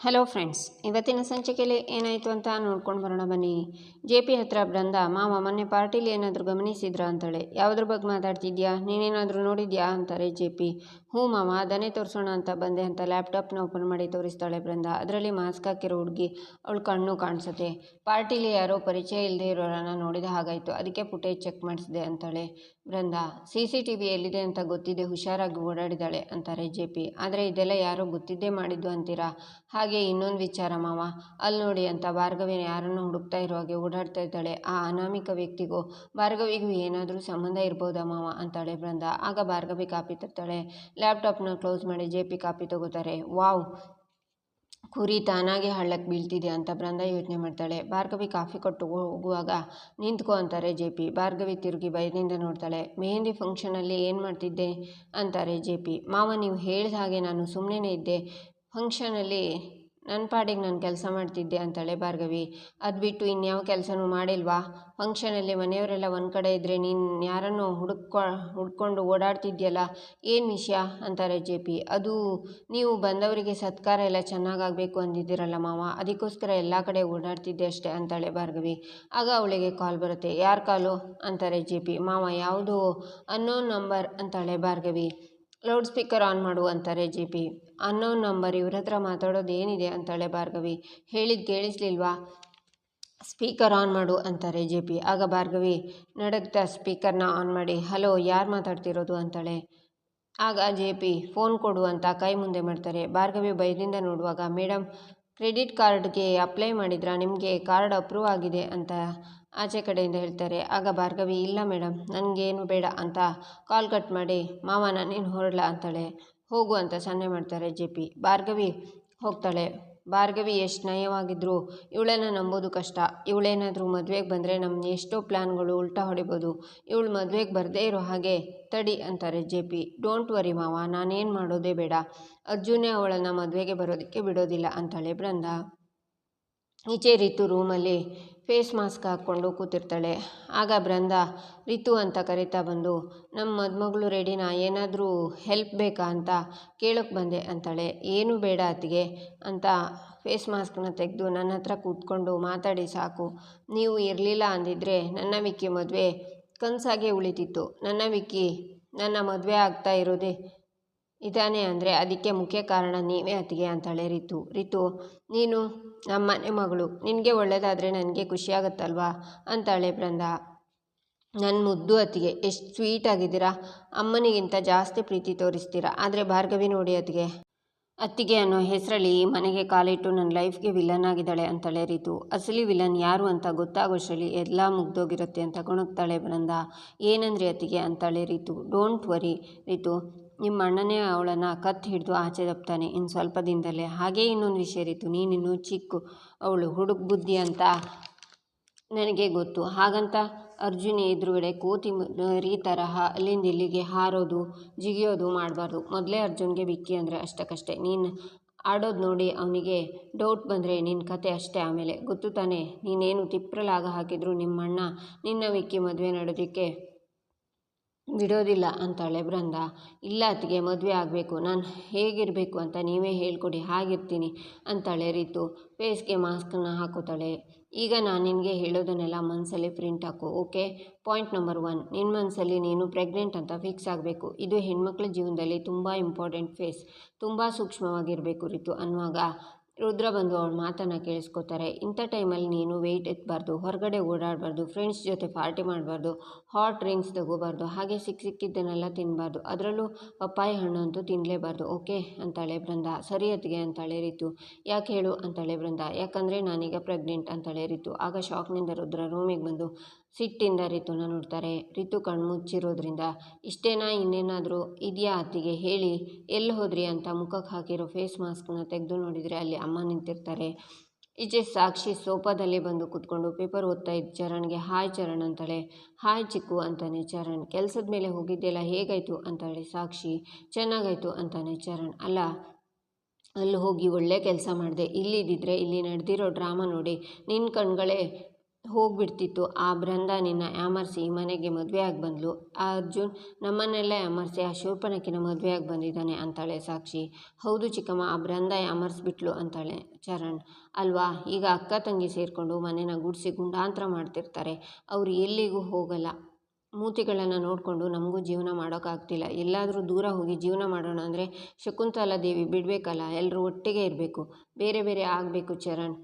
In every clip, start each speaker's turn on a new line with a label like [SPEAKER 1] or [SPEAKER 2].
[SPEAKER 1] Hello friends ಇವತ್ತಿನ ಸಂಚಿಕೆಯಲ್ಲಿ ಏನಾಯಿತು ಅಂತ ನೋಡ್ಕೊಂಡು ಬರೋಣ ಬನ್ನಿ. ಜೆ ಪಿ ಹತ್ರ ಬೃಂದ, ಮಾವ, ಮೊನ್ನೆ ಪಾರ್ಟಿಲಿ ಏನಾದರೂ ಗಮನಿಸಿದ್ರಾ? ಅಂತಾಳೆ. ಯಾವುದ್ರ ಬಗ್ಗೆ ಮಾತಾಡ್ತಿದ್ಯಾ? ನೀನೇನಾದರೂ ನೋಡಿದ್ಯಾ? ಅಂತಾರೆ ಜೆ ಪಿ. ಹ್ಞೂ ಮಾವ, ಅದನ್ನೇ ತೋರಿಸೋಣ ಅಂತ ಬಂದೆ ಅಂತ ಲ್ಯಾಪ್ಟಾಪ್ನ ಓಪನ್ ಮಾಡಿ ತೋರಿಸ್ತಾಳೆ ಬೃಂದ. ಅದರಲ್ಲಿ ಮಾಸ್ಕ್ ಹಾಕಿರೋ ಹುಡುಗಿ ಅವಳು ಕಣ್ಣು ಕಾಣಿಸುತ್ತೆ. ಪಾರ್ಟಿಲಿ ಯಾರೋ ಪರಿಚಯ ಇಲ್ಲದೆ ಇರೋರನ್ನ ನೋಡಿದ ಹಾಗಾಯಿತು. ಅದಕ್ಕೆ ಫುಟೇಜ್ ಚೆಕ್ ಮಾಡಿಸಿದೆ ಅಂತಾಳೆ Brinda. C C T V ಎಲ್ಲಿದೆ ಅಂತ ಗೊತ್ತಿದೆ, ಹುಷಾರಾಗಿ ಓಡಾಡಿದಾಳೆ ಅಂತಾರೆ ಜೆ ಪಿ. ಆದರೆ ಇದೆಲ್ಲ ಯಾರೋ ಗೊತ್ತಿದ್ದೇ ಮಾಡಿದ್ದು ಅಂತೀರಾ? ಇನ್ನೊಂದು ವಿಚಾರ ಮಾವ. ಅಲ್ಲಿ ನೋಡಿ ಅಂತ ಭಾರ್ಗವಿ ಯಾರನ್ನು ಹುಡುಕ್ತಾ ಇರೋ ಹಾಗೆ ಓಡಾಡ್ತಾ ಇದ್ದಾಳೆ. ಆ ಅನಾಮಿಕ ವ್ಯಕ್ತಿಗೂ ಭಾರ್ಗವಿಗೂ ಏನಾದರೂ ಸಂಬಂಧ ಇರ್ಬೋದಾ ಮಾವ ಅಂತಾಳೆ ಬೃಂದ ಆಗ ಭಾರ್ಗವಿ ಕಾಪಿ ತರ್ತಾಳೆ. ಲ್ಯಾಪ್ಟಾಪ್ನ ಕ್ಲೋಸ್ ಮಾಡಿ ಜೆ ಪಿ ಕಾಪಿ ತಗೋತಾರೆ. ವಾವ್, ಕುರಿ ತಾನಾಗೆ ಹಳ್ಳಕ್ಕೆ ಬೀಳ್ತಿದೆ ಅಂತ ಬೃಂದ ಯೋಚನೆ ಮಾಡ್ತಾಳೆ. ಭಾರ್ಗವಿ ಕಾಫಿ ಕೊಟ್ಟು ಹೋಗುವಾಗ ನಿಂತ್ಕೋ ಅಂತಾರೆ ಜೆ ಪಿ. ಭಾರ್ಗವಿ ತಿರುಗಿ ಭಯದಿಂದ ನೋಡ್ತಾಳೆ. ಮೆಹಂದಿ ಫಂಕ್ಷನಲ್ಲಿ ಏನು ಮಾಡ್ತಿದ್ದೆ? ಅಂತಾರೆ ಜೆ ಪಿ. ಮಾವ, ನೀವು ಹೇಳಿದ ಹಾಗೆ ನಾನು ಸುಮ್ಮನೆ ಇದ್ದೆ. ಫಂಕ್ಷನಲ್ಲಿ ನನ್ನ ಪಾಡಿಗೆ ನಾನು ಕೆಲಸ ಮಾಡ್ತಿದ್ದೆ ಅಂತಾಳೆ ಭಾರ್ಗವಿ. ಅದು ಬಿಟ್ಟು ಇನ್ಯಾವ ಕೆಲಸನೂ ಮಾಡಿಲ್ವಾ? ಫಂಕ್ಷನಲ್ಲಿ ಮನೆಯವರೆಲ್ಲ ಒಂದು ಕಡೆ ಇದ್ದರೆ ನೀನು ಯಾರನ್ನು ಹುಡುಕೊ ಹುಡ್ಕೊಂಡು ಓಡಾಡ್ತಿದ್ಯಲ್ಲ, ಏನು ವಿಷಯ? ಅಂತಾರೆ ಜೆ ಪಿ. ಅದು ನೀವು ಬಂದವರಿಗೆ ಸತ್ಕಾರ ಎಲ್ಲ ಚೆನ್ನಾಗಾಗಬೇಕು ಅಂದಿದ್ದೀರಲ್ಲ ಮಾವ, ಅದಕ್ಕೋಸ್ಕರ ಎಲ್ಲ ಕಡೆ ಓಡಾಡ್ತಿದ್ದೆ ಅಷ್ಟೇ ಅಂತಾಳೆ ಭಾರ್ಗವಿ. ಆಗ ಅವಳಿಗೆ ಕಾಲ್ ಬರುತ್ತೆ, ಯಾರು ಕಾಲು? ಅಂತಾರೆ ಜೆ ಪಿ. ಮಾವ, ಯಾವುದು? ಅನ್ನೋ ನಂಬರ್, ಅಂತಾಳೆ ಭಾರ್ಗವಿ. ಲೌಡ್ ಸ್ಪೀಕರ್ ಆನ್ ಮಾಡು, ಅಂತಾರೆ ಜೆ ಪಿ. ಅನ್ನೋನ್ ನಂಬರ್ ಇವ್ರ ಹತ್ರ ಮಾತಾಡೋದು ಏನಿದೆ ಅಂತಾಳೆ ಭಾರ್ಗವಿ. ಹೇಳಿದ್ದು ಕೇಳಿಸ್ಲಿಲ್ವಾ? ಸ್ಪೀಕರ್ ಆನ್ ಮಾಡು ಅಂತಾರೆ ಜೆ ಪಿ. ಆಗ ಭಾರ್ಗವಿ ನಡಗ್ತಾ ಸ್ಪೀಕರ್ನ ಆನ್ ಮಾಡಿ, ಹಲೋ, ಯಾರು ಮಾತಾಡ್ತಿರೋದು? ಅಂತಾಳೆ. ಆಗ ಜೆ ಪಿ, ಫೋನ್ ಕೊಡು ಅಂತ ಕೈ ಮುಂದೆ ಮಾಡ್ತಾರೆ. ಭಾರ್ಗವಿ ಭಯದಿಂದ ನೋಡುವಾಗ ಮೇಡಮ್ ಕ್ರೆಡಿಟ್ ಕಾರ್ಡ್ಗೆ ಅಪ್ಲೈ ಮಾಡಿದ್ರಾ? ನಿಮಗೆ ಕಾರ್ಡ್ ಅಪ್ರೂವ್ ಆಗಿದೆ ಅಂತ ಆಚೆ ಕಡೆಯಿಂದ ಹೇಳ್ತಾರೆ. ಆಗ ಭಾರ್ಗವಿ, ಇಲ್ಲ ಮೇಡಮ್ ನನಗೇನು ಬೇಡ ಅಂತ ಕಾಲ್ ಕಟ್ ಮಾಡಿ, ಮಾವ, ನಾನೇನು ಹೊರಡ್ಲಾ? ಅಂತಾಳೆ. ಹೋಗು ಅಂತ ಸನ್ನೆ ಮಾಡ್ತಾರೆ ಜೆ ಪಿ. ಭಾರ್ಗವಿ ಹೋಗ್ತಾಳೆ. ಭಾರ್ಗವಿ ಎಷ್ಟು ನಯವಾಗಿದ್ದರೂ ಇವಳನ್ನು ನಂಬೋದು ಕಷ್ಟ. ಇವಳೇನಾದರೂ ಮದುವೆಗೆ ಬಂದರೆ ನಮ್ಮ ಎಷ್ಟೋ ಪ್ಲ್ಯಾನ್ಗಳು ಉಲ್ಟಾ ಹೊಡಿಬೋದು. ಇವಳು ಮದುವೆಗೆ ಬರದೇ ಇರೋ ಹಾಗೆ ತಡಿ ಅಂತಾರೆ ಜೆ ಪಿ. ಡೋಂಟ್ ವರಿ ಮಾವ, ನಾನೇನು ಮಾಡೋದೇ ಬೇಡ. ಅರ್ಜುನೇ ಅವಳನ್ನು ಮದುವೆಗೆ ಬರೋದಕ್ಕೆ ಬಿಡೋದಿಲ್ಲ ಅಂತಾಳೆ ಬೃಂದ. ಈಚೆ ರೀತು ರೂಮಲ್ಲಿ ಫೇಸ್ ಮಾಸ್ಕ್ ಹಾಕ್ಕೊಂಡು ಕೂತಿರ್ತಾಳೆ. ಆಗ ಬೃಂದ, ರಿತು ಅಂತ ಕರಿತಾ ಬಂದು ನಮ್ಮ ಮದುಮಗಳು ರೆಡಿನಾ ಏನಾದರೂ ಹೆಲ್ಪ್ ಬೇಕಾ ಅಂತ ಕೇಳೋಕ್ಕೆ ಬಂದೆ, ಅಂತಾಳೆ. ಏನು ಬೇಡ ಅತ್ತಿಗೆ, ಅಂತ ಫೇಸ್ ಮಾಸ್ಕ್ನ ತೆಗೆದು ನನ್ನ ಹತ್ರ ಕೂತ್ಕೊಂಡು ಮಾತಾಡಿ, ಸಾಕು. ನೀವು ಇರಲಿಲ್ಲ ಅಂದಿದ್ರೆ ನನ್ನ ವಿಕ್ಕಿ ಮದುವೆ ಕನಸಾಗೆ ಉಳಿತಿತ್ತು. ನನ್ನ ವಿಕ್ಕಿ, ನನ್ನ ಮದುವೆ ಆಗ್ತಾ ಇರೋದೇ ಇದಾನೆ ಅಂದರೆ ಅದಕ್ಕೆ ಮುಖ್ಯ ಕಾರಣ ನೀವೇ ಅತ್ತಿಗೆ ಅಂತಾಳೆ ರಿತು. ರಿತು, ನೀನು ನಮ್ಮ ಮನೆ ಮಗಳು. ನಿನಗೆ ಒಳ್ಳೆಯದಾದರೆ ನನಗೆ ಖುಷಿಯಾಗತ್ತಲ್ವಾ? ಅಂತಾಳೆ ಬೃಂದ ನನ್ನ ಮುದ್ದು ಅತ್ತಿಗೆ, ಎಷ್ಟು ಸ್ವೀಟ್ ಆಗಿದ್ದೀರಾ? ಅಮ್ಮನಿಗಿಂತ ಜಾಸ್ತಿ ಪ್ರೀತಿ ತೋರಿಸ್ತೀರಾ? ಆದರೆ ಭಾರ್ಗವಿ ನೋಡಿ ಅತ್ತಿಗೆ. ಅತ್ತಿಗೆ ಅನ್ನೋ ಹೆಸರಲ್ಲಿ ಈ ಮನೆಗೆ ಕಾಲಿಟ್ಟು ನನ್ನ ಲೈಫ್ಗೆ ವಿಲನ್ ಆಗಿದ್ದಾಳೆ ಅಂತಾಳೆ ರೀತು. ಅಸಲಿ ವಿಲನ್ ಯಾರು ಅಂತ ಗೊತ್ತಾಗೋಷ್ಟರಲ್ಲಿ ಎಲ್ಲ ಮುಗ್ದೋಗಿರುತ್ತೆ ಅಂತ ಗುಣಗ್ತಾಳೆ ಬೃಂದ ಏನಂದ್ರೆ ಅತ್ತಿಗೆ? ಅಂತಾಳೆ ರೀತು. Don't worry Ritu. ನಿಮ್ಮ ಅಣ್ಣನೇ ಅವಳನ್ನು ಕತ್ತು ಹಿಡಿದು ಆಚೆ ದಪ್ತಾನೆ ಇನ್ನು ಸ್ವಲ್ಪ ದಿನದಲ್ಲೇ. ಹಾಗೇ ಇನ್ನೊಂದು ವಿಷಯ ಇತ್ತು ನೀನಿನ್ನು ಚಿಕ್ಕು. ಅವಳು ಹುಡುಗ ಬುದ್ಧಿ ಅಂತ ನನಗೆ ಗೊತ್ತು. ಹಾಗಂತ ಅರ್ಜುನಿ ಎದುರುಗಡೆ ಕೋತಿ ರೀ ತರಹ ಅಲ್ಲಿಂದ ಇಲ್ಲಿಗೆ ಹಾರೋದು, ಜಿಗಿಯೋದು ಮಾಡಬಾರ್ದು. ಮೊದಲೇ ಅರ್ಜುನ್ಗೆ ವಿಕ್ಕಿ ಅಂದರೆ ಅಷ್ಟಕ್ಕಷ್ಟೇ. ನೀನು ಆಡೋದು ನೋಡಿ ಅವನಿಗೆ ಡೌಟ್ ಬಂದರೆ ನಿನ್ನ ಕತೆ ಅಷ್ಟೇ ಆಮೇಲೆ. ಗೊತ್ತು ತಾನೇ? ನೀನೇನು ತಿಪ್ರಲಾಗ ಹಾಕಿದ್ರು ನಿಮ್ಮಣ್ಣ? ನಿನ್ನ ವಿಕ್ಕಿ ಮದುವೆ ನಡೆಯೋದಕ್ಕೆ ಬಿಡೋದಿಲ್ಲ ಅಂತಾಳೆ ಬೃಂದ. ಇಲ್ಲ ಅತ್ತಿಗೆ, ಮದುವೆ ಆಗಬೇಕು. ನಾನು ಹೇಗಿರಬೇಕು ಅಂತ ನೀವೇ ಹೇಳಿಕೊಡಿ, ಹಾಗಿರ್ತೀನಿ ಅಂತಾಳೆ ರೀತು. ಫೇಸ್ಗೆ ಮಾಸ್ಕನ್ನು ಹಾಕೋತಾಳೆ ಈಗ ನಾನು ನಿನಗೆ ಹೇಳೋದನ್ನೆಲ್ಲ ಮನಸ್ಸಲ್ಲಿ ಪ್ರಿಂಟ್ ಹಾಕು, ಓಕೆ? ಪಾಯಿಂಟ್ ನಂಬರ್ ಒನ್ ನಿನ್ನ ಮನಸ್ಸಲ್ಲಿ ನೀನು ಪ್ರೆಗ್ನೆಂಟ್ ಅಂತ ಫಿಕ್ಸ್ ಆಗಬೇಕು. ಇದು ಹೆಣ್ಮಕ್ಳ ಜೀವನದಲ್ಲಿ ತುಂಬ ಇಂಪಾರ್ಟೆಂಟ್ ಫೇಸ್. ತುಂಬ ಸೂಕ್ಷ್ಮವಾಗಿರಬೇಕು ರೀತು ಅನ್ನುವಾಗ. ರುದ್ರ ಬಂದು ಅವಳ ಮಾತನ್ನು ಕೇಳಿಸ್ಕೋತಾರೆ. ಇಂಥ ಟೈಮಲ್ಲಿ ನೀನು ವೆಯ್ಟ್ ಎತ್ತಬಾರ್ದು ಹೊರಗಡೆ ಓಡಾಡಬಾರ್ದು ಫ್ರೆಂಡ್ಸ್ ಜೊತೆ ಪಾರ್ಟಿ ಮಾಡಬಾರ್ದು ಹಾಟ್ ಡ್ರಿಂಕ್ಸ್ ತಗೋಬಾರ್ದು, ಹಾಗೆ ಸಿಕ್ಕ ಸಿಕ್ಕಿದ್ದನ್ನೆಲ್ಲ ತಿನ್ನಬಾರ್ದು ಅದರಲ್ಲೂ ಪಪ್ಪಾಯಿ ಹಣ್ಣು ಅಂತೂ ತಿನ್ನಲೇಬಾರ್ದು ಓಕೆ ಅಂತಾಳೆ ಬೃಂದ ಸರಿ ಅತ್ತಿಗೆ ಅಂತಾಳೆ ರೀತು, ಯಾಕೆ ಹೇಳು ಅಂತಾಳೆ ಬೃಂದ ಯಾಕಂದರೆ ನಾನೀಗ ಪ್ರೆಗ್ನೆಂಟ್ ಅಂತಾಳೆ ರೀತು, ಆಗ ಶಾಕ್ನಿಂದ ರುದ್ರ ರೂಮಿಗೆ ಬಂದು ಸಿಟ್ಟಿಂದ ರಿತುನ ನೋಡ್ತಾರೆ. ರಿತು ಕಣ್ಣು ಮುಚ್ಚಿರೋದ್ರಿಂದ ಇಷ್ಟೇನಾ ಇನ್ನೇನಾದರೂ ಇದೆಯಾ ಅತ್ತಿಗೆ ಹೇಳಿ ಎಲ್ಲಿ ಹೋದ್ರಿ? ಅಂತ ಮುಖಕ್ಕೆ ಹಾಕಿರೋ ಫೇಸ್ ಮಾಸ್ಕ್ನ ತೆಗೆದು ನೋಡಿದರೆ ಅಲ್ಲಿ ಅಮ್ಮ ನಿಂತಿರ್ತಾರೆ. ಈಚೆ ಸಾಕ್ಷಿ ಸೋಫಾದಲ್ಲಿ ಬಂದು ಕೂತ್ಕೊಂಡು ಪೇಪರ್ ಓದ್ತಾ ಇದ್ದ ಚರಣ್ಗೆ ಹಾಯ್ ಚರಣ್ ಅಂತಾಳೆ. ಹಾಯ್ ಚಿಕ್ಕು ಅಂತಾನೆ ಚರಣ್. ಕೆಲಸದ ಮೇಲೆ ಹೋಗಿದ್ದೆಲ್ಲ ಹೇಗಾಯಿತು? ಅಂತಾಳೆ ಸಾಕ್ಷಿ. ಚೆನ್ನಾಗಾಯಿತು ಅಂತಾನೆ ಚರಣ್. ಅಲ್ಲ, ಅಲ್ಲಿ ಹೋಗಿ ಒಳ್ಳೆ ಕೆಲಸ ಮಾಡಿದೆ. ಇಲ್ಲಿದ್ದಿದ್ರೆ ಇಲ್ಲಿ ನಡೆದಿರೋ ಡ್ರಾಮಾ ನೋಡಿ ನಿನ್ನ ಕಣ್ಗಳೇ ಹೋಗ್ಬಿಡ್ತಿತ್ತು. ಆ ಬೃಂದ ನಿನ್ನ ಯಾಮರ್ಸಿ ಮನೆಗೆ ಮದುವೆಯಾಗಿ ಬಂದಳು ಆ ಅರ್ಜುನ್, ನಮ್ಮನ್ನೆಲ್ಲ ಯಾಮರ್ಸಿ ಆ ಶೂರ್ಪಣಕಿನ ಮದುವೆಯಾಗಿ ಬಂದಿದ್ದಾನೆ ಅಂತಾಳೆ ಸಾಕ್ಷಿ. ಹೌದು ಚಿಕ್ಕಮ್ಮ, ಆ ಬೃಂದ ಯಾಮರ್ಸ್ಬಿಟ್ಲು ಅಂತಾಳೆ ಚರಣ್. ಅಲ್ವಾ? ಈಗ ಅಕ್ಕ ತಂಗಿ ಸೇರಿಕೊಂಡು ಮನೆನ ಗುಡಿಸಿ ಗುಂಡಾಂತರ ಮಾಡ್ತಿರ್ತಾರೆ. ಅವರು ಎಲ್ಲಿಗೂ ಹೋಗಲ್ಲ. ಮೂತಿಗಳನ್ನು ನೋಡಿಕೊಂಡು ನಮಗೂ ಜೀವನ ಮಾಡೋಕ್ಕಾಗ್ತಿಲ್ಲ ಎಲ್ಲಾದರೂ ದೂರ ಹೋಗಿ ಜೀವನ ಮಾಡೋಣ ಅಂದರೆ ಶಕುಂತಲಾ ದೇವಿ ಬಿಡಬೇಕಲ್ಲ? ಎಲ್ಲರೂ ಒಟ್ಟಿಗೆ ಇರಬೇಕು. ಬೇರೆ ಬೇರೆ ಆಗಬೇಕು ಚರಣ್.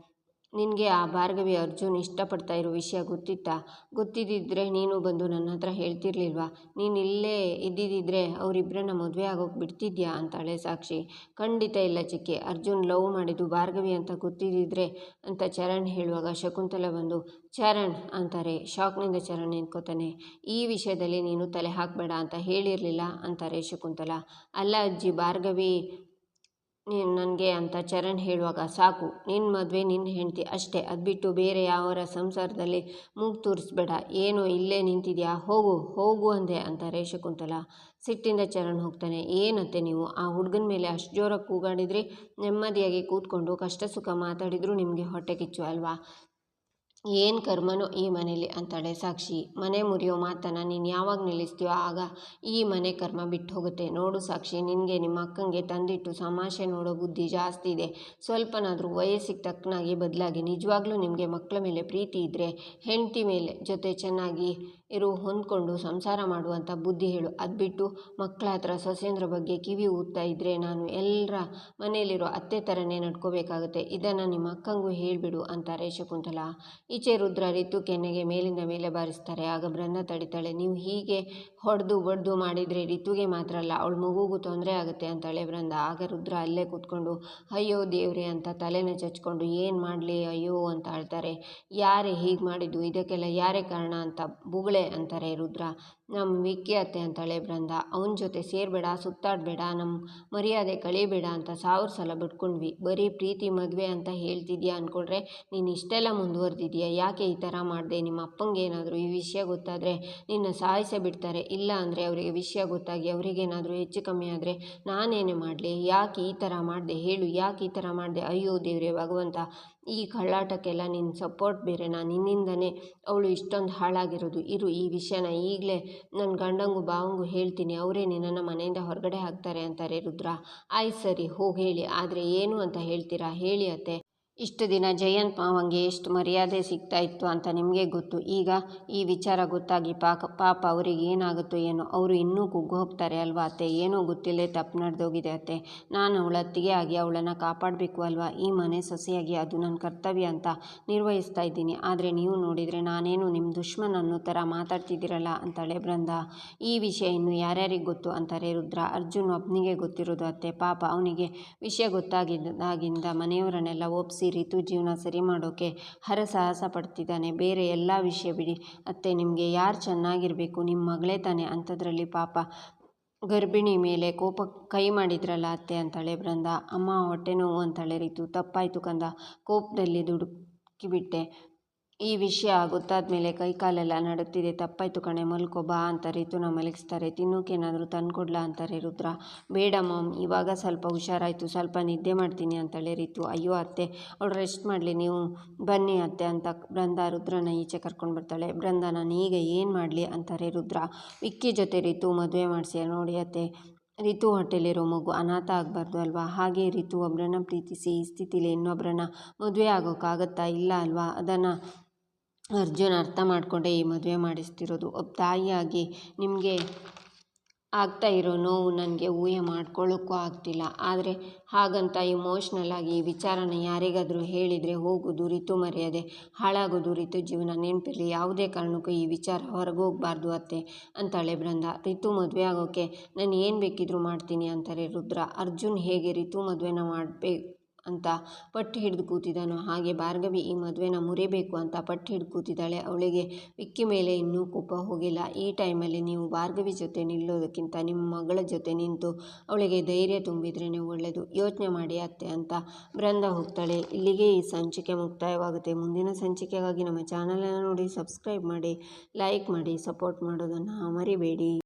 [SPEAKER 1] ನಿನಗೆ ಆ ಭಾರ್ಗವಿ ಅರ್ಜುನ್ ಇಷ್ಟಪಡ್ತಾ ಇರೋ ವಿಷಯ ಗೊತ್ತಿತ್ತಾ? ಗೊತ್ತಿದ್ದಿದ್ರೆ ನೀನು ಬಂದು ನನ್ನ ಹತ್ರ ಹೇಳ್ತಿರ್ಲಿಲ್ವಾ? ನೀನು ಇಲ್ಲೇ ಇದ್ದಿದ್ದಿದ್ರೆ ಅವರಿಬ್ಬರನ್ನ ಮದುವೆ ಆಗೋಕೆ ಬಿಡ್ತಿದ್ಯಾ ಅಂತಾಳೆ ಸಾಕ್ಷಿ. ಖಂಡಿತ ಇಲ್ಲ ಚಿಕ್ಕಿ. ಅರ್ಜುನ್ ಲವ್ ಮಾಡಿದ್ದು ಭಾರ್ಗವಿ ಅಂತ ಗೊತ್ತಿದ್ದಿದ್ರೆ ಅಂತ ಚರಣ್ ಹೇಳುವಾಗ ಶಕುಂತಲ ಬಂದು, ಚರಣ್ ಅಂತಾರೆ. ಶಾಕ್ನಿಂದ ಚರಣ್ ನಿಂತ್ಕೋತಾನೆ ಈ ವಿಷಯದಲ್ಲಿ ನೀನು ತಲೆ ಹಾಕಬೇಡ ಅಂತ ಹೇಳಿರಲಿಲ್ಲ ಅಂತಾರೆ ಶಕುಂತಲ. ಅಲ್ಲ ಅಜ್ಜಿ, ಭಾರ್ಗವಿ ನೀನು ನನಗೆ ಅಂತ ಚರಣ್ ಹೇಳುವಾಗ, ಸಾಕು ನಿನ್ನ ಮದುವೆ ನಿನ್ನ ಹೆಂಡತಿ ಅಷ್ಟೇ. ಅದು ಬಿಟ್ಟು ಬೇರೆ ಯಾವರ ಸಂಸಾರದಲ್ಲಿ ಮೂಗು ತೂರಿಸ್ಬೇಡ. ಏನೋ ಇಲ್ಲೇ ನಿಂತಿದ್ಯಾ? ಹೋಗು ಹೋಗು ಅಂದೆ ಅಂತ ರೇಷಕುಂತಲ ಸಿಟ್ಟಿಂದ ಚರಣ್ ಹೋಗ್ತಾನೆ. ಏನಂತೆ ನೀವು? ಆ ಹುಡುಗನ ಮೇಲೆ ಅಷ್ಟು ಜೋರಾಗಿ ಕೂಗಾಡಿದ್ರಿ ನೆಮ್ಮದಿಯಾಗಿ ಕೂತ್ಕೊಂಡು ಕಷ್ಟ ಸುಖ ಮಾತಾಡಿದರೂ ನಿಮಗೆ ಹೊಟ್ಟೆ ಕಿಚ್ಚು ಅಲ್ವಾ? ಏನು ಕರ್ಮನೋ ಈ ಮನೇಲಿ ಅಂತಾಳೆ ಸಾಕ್ಷಿ. ಮನೆ ಮುರಿಯೋ ಮಾತನ್ನು ನೀನು ಯಾವಾಗ ನಿಲ್ಲಿಸ್ತೀಯೋ ಆಗ ಈ ಮನೆ ಕರ್ಮ ಬಿಟ್ಟು ಹೋಗುತ್ತೆ ನೋಡು ಸಾಕ್ಷಿ, ನಿನಗೆ ನಿಮ್ಮ ಅಕ್ಕಂಗೆ ತಂದಿಟ್ಟು ಸಮಾಷೆ ನೋಡೋ ಬುದ್ಧಿ ಜಾಸ್ತಿ ಇದೆ. ಸ್ವಲ್ಪನಾದರೂ ವಯಸ್ಸಿಗೆ ತಕ್ಕನಾಗಿ ಬದಲಾಗಿ ನಿಜವಾಗ್ಲೂ ನಿಮಗೆ ಮಕ್ಕಳ ಮೇಲೆ ಪ್ರೀತಿ ಇದ್ದರೆ ಹೆಂಡತಿ ಮೇಲೆ ಜೊತೆ ಚೆನ್ನಾಗಿ ಇರು, ಹೊಂದ್ಕೊಂಡು ಸಂಸಾರ ಮಾಡುವಂಥ ಬುದ್ಧಿ ಹೇಳು. ಅದು ಬಿಟ್ಟು ಮಕ್ಕಳ ಹತ್ರ ಸೊಸೇಂದ್ರ ಬಗ್ಗೆ ಕಿವಿ ಊದ್ತಾ ಇದ್ದರೆ ನಾನು ಎಲ್ಲರ ಮನೆಯಲ್ಲಿರೋ ಅತ್ತೆ ಥರನೇ ನಡ್ಕೋಬೇಕಾಗುತ್ತೆ. ಇದನ್ನು ನಿಮ್ಮ ಅಕ್ಕಂಗೂ ಹೇಳಿಬಿಡು ಅಂತಾರೆ ಶಕುಂತಲ ಈಚೆ ರುದ್ರ ರಿತು ಕೆನ್ನೆಗೆ ಮೇಲಿಂದ ಮೇಲೆ ಬಾರಿಸ್ತಾರೆ. ಆಗ ಬ್ರಹ್ಮ ತಡಿತಾಳೆ, ನೀವು ಹೀಗೆ ಹೊಡೆದು ಬಡ್ದು ಮಾಡಿದರೆ ರಿತುಗೆ ಮಾತ್ರ ಅಲ್ಲ, ಅವಳ ಮಗುಗೂ ತೊಂದರೆ ಆಗುತ್ತೆ ಅಂತಾಳೆ ಬ್ರಂದ ಆಗ ರುದ್ರ ಅಲ್ಲೇ ಕೂತ್ಕೊಂಡು, ಅಯ್ಯೋ ದೇವ್ರಿ ಅಂತ ತಲೆನ ಚಚ್ಕೊಂಡು, ಏನು ಮಾಡಲಿ ಅಯ್ಯೋ ಅಂತ ಹೇಳ್ತಾರೆ. ಯಾರೇ ಹೀಗೆ ಮಾಡಿದ್ದು, ಇದಕ್ಕೆಲ್ಲ ಯಾರೇ ಕಾರಣ ಅಂತ ಬುಗಳೆ ಅಂತಾರೆ ರುದ್ರ. ನಮ್ಮ ವಿಕ್ಕಿ ಅತ್ತೆ ಅಂತಾಳೆ ಬೃಂದ ಅವನ ಜೊತೆ ಸೇರಬೇಡ, ಸುತ್ತಾಡಬೇಡ ನಮ್ಮ ಮರ್ಯಾದೆ ಕಳಿಬೇಡ ಅಂತ ಸಾವಿರ ಸಲ ಬಿಟ್ಕೊಂಡ್ವಿ. ಬರೀ ಪ್ರೀತಿ ಮದುವೆ ಅಂತ ಹೇಳ್ತಿದ್ಯಾ ಅಂದ್ಕೊಂಡ್ರೆ ನೀನು ಇಷ್ಟೆಲ್ಲ ಮುಂದುವರೆದಿದ್ಯಾ? ಯಾಕೆ ಈ ಥರ ಮಾಡಿದೆ? ನಿಮ್ಮ ಅಪ್ಪಂಗೆ ಏನಾದರೂ ಈ ವಿಷಯ ಗೊತ್ತಾದರೆ ನಿನ್ನ ಸಾಯಿಸ ಬಿಡ್ತಾರೆ. ಇಲ್ಲ ಅಂದರೆ ಅವರಿಗೆ ವಿಷಯ ಗೊತ್ತಾಗಿ ಅವರಿಗೇನಾದರೂ ಹೆಚ್ಚು ಕಮ್ಮಿ ಆದರೆ ನಾನೇನೇ ಮಾಡಲಿ? ಯಾಕೆ ಈ ಥರ ಮಾಡಿದೆ? ಹೇಳು, ಯಾಕೆ ಈ ಥರ ಮಾಡಿದೆ? ಅಯ್ಯೋ ದೇವ್ರೆ, ಭಗವಂತ, ಈ ಕಳ್ಳಾಟಕ್ಕೆಲ್ಲ ನಿನ್ನ ಸಪೋರ್ಟ್ ಬೇರೆ. ನಾನು ನಿನ್ನಿಂದನೇ ಅವಳು ಇಷ್ಟೊಂದು ಹಾಳಾಗಿರೋದು. ಇರು ಈ ವಿಷಯನ ಈಗಲೇ ನನ್ನ ಗಂಡಂಗೂ ಬಾವಂಗೂ ಹೇಳ್ತೀನಿ, ಅವರೇ ನಿನ್ನನ್ನು ಮನೆಯಿಂದ ಹೊರಗಡೆ ಹಾಕ್ತಾರೆ ಅಂತಾರೆ ರುದ್ರ. ಆಯ್ತು ಸರಿ ಹೋಗಿ ಹೇಳಿ. ಆದರೆ ಏನು ಅಂತ ಹೇಳ್ತೀರಾ? ಹೇಳಿ ಅತ್ತೆ. ಇಷ್ಟು ದಿನ ಜಯಂತ್ ಮಾವಂಗೆ ಎಷ್ಟು ಮರ್ಯಾದೆ ಸಿಗ್ತಾ ಇತ್ತು ಅಂತ ನಿಮಗೆ ಗೊತ್ತು. ಈಗ ಈ ವಿಚಾರ ಗೊತ್ತಾಗಿ ಪಾಕ, ಪಾಪ ಅವರಿಗೆ ಏನಾಗುತ್ತೋ ಏನೋ, ಅವರು ಇನ್ನೂ ಕುಗ್ಗು ಹೋಗ್ತಾರೆ ಅಲ್ವಾ ಅತ್ತೆ? ಏನೋ ಗೊತ್ತಿಲ್ಲೇ ತಪ್ಪು ನಡೆದೋಗಿದೆ ಅತ್ತೆ. ನಾನು ಅವಳ ಅತ್ತಿಗೆ ಆಗಿ ಅವಳನ್ನು ಕಾಪಾಡಬೇಕು ಅಲ್ವಾ? ಈ ಮನೆ ಸೊಸೆಯಾಗಿ ಅದು ನನ್ನ ಕರ್ತವ್ಯ ಅಂತ ನಿರ್ವಹಿಸ್ತಾ ಇದ್ದೀನಿ. ಆದರೆ ನೀವು ನೋಡಿದರೆ ನಾನೇನು ನಿಮ್ಮ ದುಶ್ಮನ್ ಅನ್ನೋ ಥರ ಮಾತಾಡ್ತಿದ್ದೀರಲ್ಲ ಅಂತಾಳೆ ಬೃಂದ. ಈ ವಿಷಯ ಇನ್ನು ಯಾರ್ಯಾರಿಗೆ ಗೊತ್ತು ಅಂತಾರೆ ರುದ್ರ. ಅರ್ಜುನ್ ಒಬ್ಬನಿಗೆ ಗೊತ್ತಿರೋದು ಅತ್ತೆ. ಪಾಪ ಅವನಿಗೆ ವಿಷಯ ಗೊತ್ತಾಗಿದ್ದಾಗಿಂದ ಮನೆಯವರನ್ನೆಲ್ಲ ಒಪ್ಪಿಸಿ ರಿತು ಜೀವನ ಸರಿ ಮಾಡೋಕ್ಕೆ ಹರಸಾಹಸ ಪಡ್ತಿದ್ದಾನೆ. ಬೇರೆ ಎಲ್ಲ ವಿಷಯ ಬಿಡಿ. ಅತ್ತೆ, ನಿಮಗೆ ಯಾರು ಚೆನ್ನಾಗಿರಬೇಕು? ನಿಮ್ಮ ಮಗಳೇ ತಾನೆ. ಅಂಥದ್ರಲ್ಲಿ ಪಾಪ ಗರ್ಭಿಣಿ ಮೇಲೆ ಕೋಪ ಕೈ ಮಾಡಿದ್ರಲ್ಲ ಅತ್ತೆ ಅಂತಾಳೆ ಬೃಂದ ಅಮ್ಮ ಹೊಟ್ಟೆ ನೋವು ಅಂತಾಳೆ ರಿತು. ತಪ್ಪಾಯಿತು ಕಂದ. ಕೋಪದಲ್ಲಿ ದುಡುಕಿಬಿಟ್ಟೆ ಈ ವಿಷಯ ಗೊತ್ತಾದ ಮೇಲೆ ಕೈಕಾಲೆಲ್ಲ ನಡುತ್ತಿದೆ. ತಪ್ಪಾಯ್ತು ಕಣೆ, ಮಲ್ಕೋ, ಬಾ ಅಂತ ರಿತುನ ಮಲಗಿಸ್ತಾರೆ. ತಿನ್ನೋಕ್ಕೇನಾದರೂ ತಂದುಕೊಡ್ಲಾ ಅಂತಾರೆ ರುದ್ರ. ಬೇಡ ಮಾಮ್, ಇವಾಗ ಸ್ವಲ್ಪ ಹುಷಾರಾಯಿತು, ಸ್ವಲ್ಪ ನಿದ್ದೆ ಮಾಡ್ತೀನಿ ಅಂತಾಳೆ ರಿತು. ಅಯ್ಯೋ ಅತ್ತೆ, ಅವಳು ರೆಸ್ಟ್ ಮಾಡಲಿ ನೀವು. ಬನ್ನಿ ಅತ್ತೆ ಅಂತ ಬೃಂದ ರುದ್ರನ ಈಚೆ ಕರ್ಕೊಂಡು ಬರ್ತಾಳೆ. ಬೃಂದ, ನಾನು ಈಗ ಏನು ಮಾಡಲಿ ಅಂತಾರೆ ರುದ್ರ. ವಿಕ್ಕಿ ಜೊತೆ ರಿತು ಮದುವೆ ಮಾಡಿಸಿ, ನೋಡಿ ಅತ್ತೆ. ರಿತು ಹೊಟ್ಟೆಲಿರೋ ಮಗು ಅನಾಥ ಆಗಬಾರ್ದು ಅಲ್ವಾ? ಹಾಗೆ ರಿತು ಒಬ್ಬರನ್ನ ಪ್ರೀತಿಸಿ, ಈ ಸ್ಥಿತಿಲಿ ಇನ್ನೊಬ್ಬರನ್ನ ಮದುವೆ ಆಗೋಕ್ಕಾಗತ್ತಾ ಇಲ್ಲ ಅಲ್ವಾ? ಅದನ್ನು ಅರ್ಜುನ್ ಅರ್ಥ ಮಾಡಿಕೊಂಡೇ ಈ ಮದುವೆ ಮಾಡಿಸ್ತಿರೋದು. ಒಬ್ಬ ತಾಯಿಯಾಗಿ ನಿಮಗೆ ಆಗ್ತಾ ಇರೋ ನೋವು ನನಗೆ ಊಹೆ ಮಾಡ್ಕೊಳ್ಳೋಕ್ಕೂ ಆಗ್ತಿಲ್ಲ. ಆದರೆ ಹಾಗಂತ ಇಮೋಷ್ನಲ್ ಆಗಿ ಈ ವಿಚಾರನ ಯಾರಿಗಾದರೂ ಹೇಳಿದರೆ ಹೋಗೋದು ರಿತು ಮರ್ಯಾದೆ ಹಾಳಾಗೋದು ರಿತು ಜೀವನ, ನೆನಪಿರಲಿ, ಯಾವುದೇ ಕಾರಣಕ್ಕೂ ಈ ವಿಚಾರ ಹೊರಗೆ ಹೋಗಬಾರ್ದು ಅತ್ತೆ ಅಂತಾಳೆ ಬೃಂದ. ರಿತು ಮದುವೆ ಆಗೋಕ್ಕೆ ನಾನು ಏನು ಬೇಕಿದ್ರೂ ಮಾಡ್ತೀನಿ ಅಂತಾರೆ ರುದ್ರ. ಅರ್ಜುನ್ ಹೇಗೆ ರಿತು ಮದುವೆನ ಮಾಡಬೇಕು ಅಂತ ಪಟ್ಟು ಹಿಡಿದು ಕೂತಿದ್ದಾನೋ ಹಾಗೆ ಭಾರ್ಗವಿ ಈ ಮದುವೆನ ಮುರಿಬೇಕು ಅಂತ ಪಟ್ಟು ಹಿಡಿದು ಕೂತಿದ್ದಾಳೆ. ಅವಳಿಗೆ ವಿಕ್ಕಿ ಮೇಲೆ ಇನ್ನೂ ಕೋಪ ಹೋಗಿಲ್ಲ. ಈ ಟೈಮಲ್ಲಿ ನೀವು ಭಾರ್ಗವಿ ಜೊತೆ ನಿಲ್ಲೋದಕ್ಕಿಂತ ನಿಮ್ಮ ಮಗಳ ಜೊತೆ ನಿಂತು ಅವಳಿಗೆ ಧೈರ್ಯ ತುಂಬಿದ್ರೇ ಒಳ್ಳೆಯದು ಯೋಚನೆ ಮಾಡಿ ಅತ್ತೆ ಅಂತ ಬೃಂದ ಹೋಗ್ತಾಳೆ. ಇಲ್ಲಿಗೆ ಈ ಸಂಚಿಕೆ ಮುಕ್ತಾಯವಾಗುತ್ತೆ. ಮುಂದಿನ ಸಂಚಿಕೆಗಾಗಿ ನಮ್ಮ ಚಾನಲನ್ನು ನೋಡಿ, ಸಬ್ಸ್ಕ್ರೈಬ್ ಮಾಡಿ, ಲೈಕ್ ಮಾಡಿ, ಸಪೋರ್ಟ್ ಮಾಡೋದನ್ನು ಮರಿಬೇಡಿ.